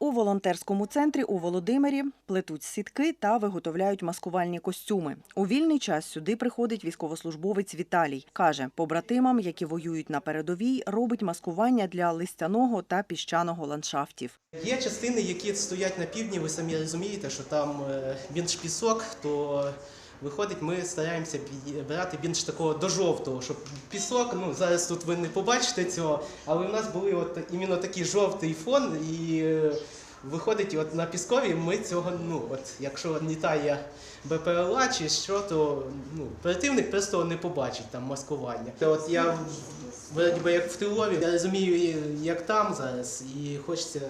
У волонтерському центрі у Володимирі плетуть сітки та виготовляють маскувальні костюми. У вільний час сюди приходить військовослужбовець Віталій. Каже, побратимам, які воюють на передовій, робить маскування для листяного та піщаного ландшафтів. Є частини, які стоять на півдні, ви самі розумієте, що там е, більш пісок, то виходить, ми стараємося брати більш такого до жовтого, щоб пісок, ну зараз тут ви не побачите цього, але в нас були от іменно такий жовтий фон, і е, виходить, от на піскові ми цього, ну от якщо літає БПЛА чи що, то ну, противник просто не побачить там маскування. От я вроді би як в тилові, я розумію, як там зараз, і хочеться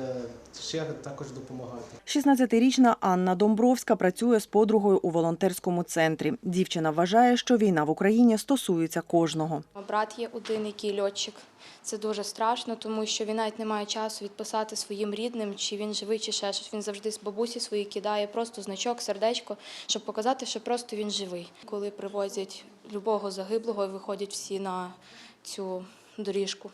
ще також допомагати. 16-річна Анна Домбровська працює з подругою у волонтерському центрі. Дівчина вважає, що війна в Україні стосується кожного. Брат є один, який льотчик. Це дуже страшно, тому що він навіть не має часу відписати своїм рідним, чи він живий, чи ще щось. Він завжди з бабусі свої кидає просто значок, сердечко, щоб показати, що просто він живий. Коли привозять любого загиблого, виходять всі на цю доріжку,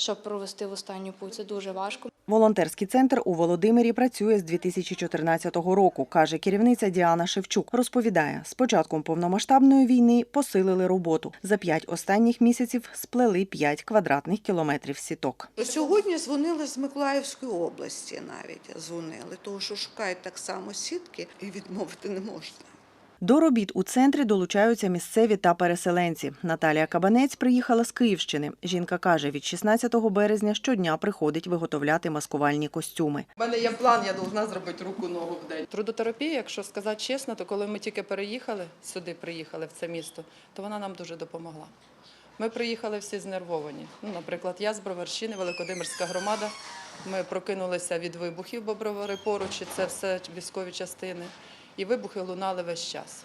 щоб провести в останню путь. Це дуже важко. Волонтерський центр у Володимирі працює з 2014 року, каже керівниця Діана Шевчук. Розповідає, з початком повномасштабної війни посилили роботу. За п'ять останніх місяців сплели 5 квадратних кілометрів сіток. Сьогодні дзвонили з Миколаївської області навіть дзвонили, тому що шукають так само сітки і відмовити не можна. До робіт у центрі долучаються місцеві та переселенці. Наталія Кабанець приїхала з Київщини. Жінка каже, від 16 березня щодня приходить виготовляти маскувальні костюми. У мене є план, я повинна зробити руку ногу в день. Трудотерапія, якщо сказати чесно, то коли ми тільки переїхали сюди, приїхали в це місто, то вона нам дуже допомогла. Ми приїхали всі знервовані. Ну, наприклад, я з Броварщини, Великодимирська громада. Ми прокинулися від вибухів, бо бровари поруч, і це все військові частини. І вибухи лунали весь час.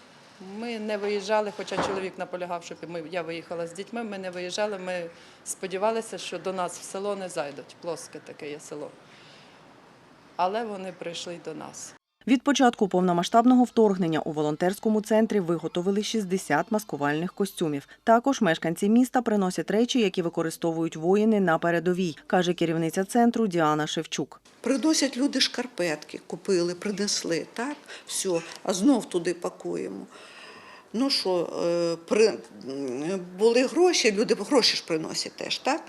Ми не виїжджали, хоча чоловік наполягав, щоб ми, я виїхала з дітьми. Ми не виїжджали. Ми сподівалися, що до нас в село не зайдуть. Плоске таке є село. Але вони прийшли до нас. Від початку повномасштабного вторгнення у волонтерському центрі виготовили 60 маскувальних костюмів. Також мешканці міста приносять речі, які використовують воїни на передовій, каже керівниця центру Діана Шевчук. Приносять люди шкарпетки, купили, принесли, так, все, а знов туди пакуємо. Ну що, е, при, були гроші, люди гроші ж приносять теж, так?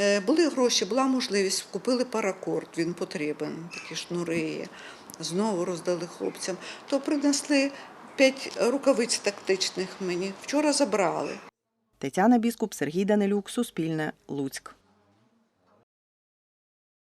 Е, Були гроші, була можливість, купили паракорд, він потрібен, такі шнури. Знову роздали хлопцям. То принесли п'ять рукавиць тактичних мені. Вчора забрали. Тетяна Біскуп, Сергій Данилюк, Суспільне, Луцьк.